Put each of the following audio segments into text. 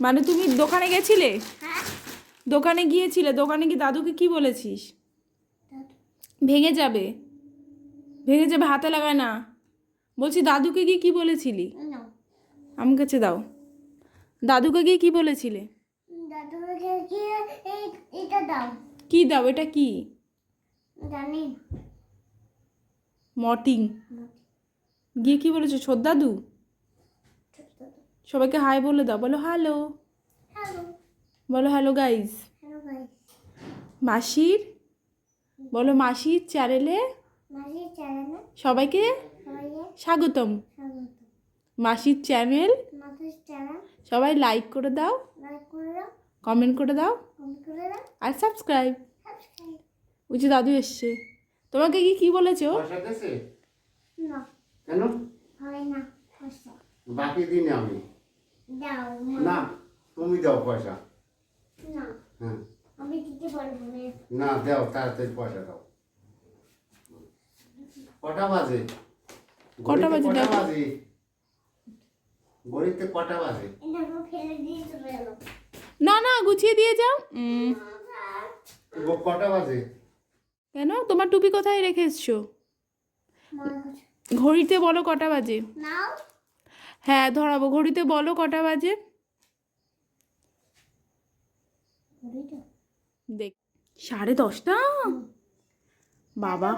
মানে তুমি দোকানে গেছিলে? হ্যাঁ। দোকানে গিয়েছিলে? দোকানে কি দাদুকে কি বলেছিস? ভেঙে যাবে। ভেঙে যাবে হাতে লাগায় না। বলছি দাদুকে গিয়ে কি বলেছিলি? আমার কাছে দাও। দাদুকে গিয়ে কি বলেছিলে? কি এটা দাও। কি দাও? এটা কি? জানি। মটিং। গিয়ে কি বলেছ? ছোট দাদু? সবাইকে হাই বলে দাও বলো হ্যালো। হ্যালো। বলো হ্যালো গাইজ গাইস মাসির? বলো মাসির চ্যানেলে সবাইকে সবাইকে স্বাগতম। মাসির চ্যানেল সবাই লাইক করে দাও। লাইক করে দাও। কমেন্ট করে দাও। কমেন্ট করে দাও। আর সাবস্ক্রাইব সাবস্ক্রাইব ওই যে দাদু এসছে। তোমাকে কি কি বলেছ? কেন? হয় বাকি দিন আমি। না তুমি দাও পয়সা। না হ্যাঁ। আমি দিতে পারব না। না দাও তাড়াতাড়ি পয়সা দাও। কটা বাজে? কটা বাজে ঘড়িতে কটা বাজে? ঘড়িতে কটা বাজে? না না গুছিয়ে দিয়ে যাও। কটা বাজে? কেন? তোমার টুপি কোথায় রেখে এসছো? ঘড়িতে বলো কটা বাজে। নাও। হ্যাঁ ধরাবো। ঘড়িতে বলো কটা বাজে? দেখ। সাড়ে দশটা? বাবা।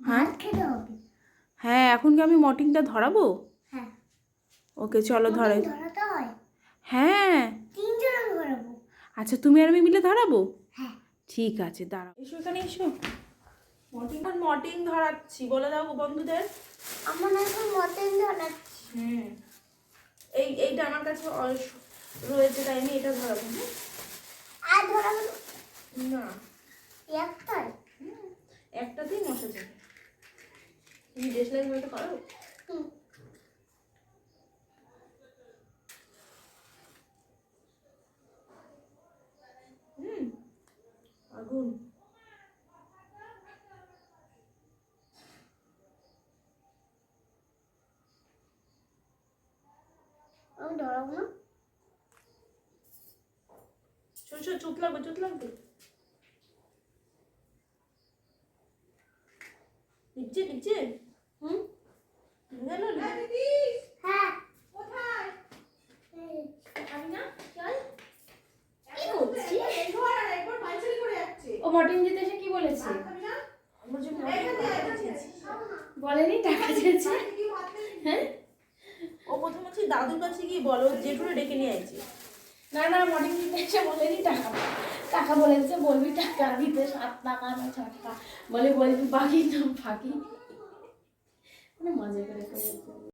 হ্যাঁ হ্যাঁ এখন কি আমি মর্টিংটা ধরাবো? হ্যাঁ। ওকে চলো ধরাই। ধরাতে হ্যাঁ? তিনজন ধরাবো। আচ্ছা তুমি আর আমি মিলে ধরাবো? হ্যাঁ। ঠিক আছে দাঁড়াও। এসো এখানে এসো। মর্টিং মর্টিং ধরাচ্ছি। বলে দাও বন্ধুদের। আমার এখন ধরাচ্ছি। হুম এই এইটা আমার কাছে রয়েছে তাই আমি এটা ধরাবো হ্যাঁ? আর ধরাবো না। একটাই? একটাতেই মশা যাবে। তুমি দেশলাই বইটা করো। হুম। আগুন। আমি ধরাবো না শোন শোন চুপ লাগবে চুপ লাগবে লিখছে লিখছে হুম গেল হ্যাঁ কোথায় আমি না চল ও মটন দিতে এসে কি বলেছে বলেনি টাকা চেয়েছে হ্যাঁ ও প্রথম হচ্ছে দাদুর কাছে গিয়ে বলো, জেঠুরে ডেকে নিয়ে আইছি। না না মনে দিতে এসে বলেনি টাকা। টাকা বলেছে, বলবি টাকা, দিতে সাত টাকা, না ছ টাকা। বলে বলবি বাকি, না ফাঁকি মানে মজা করে করে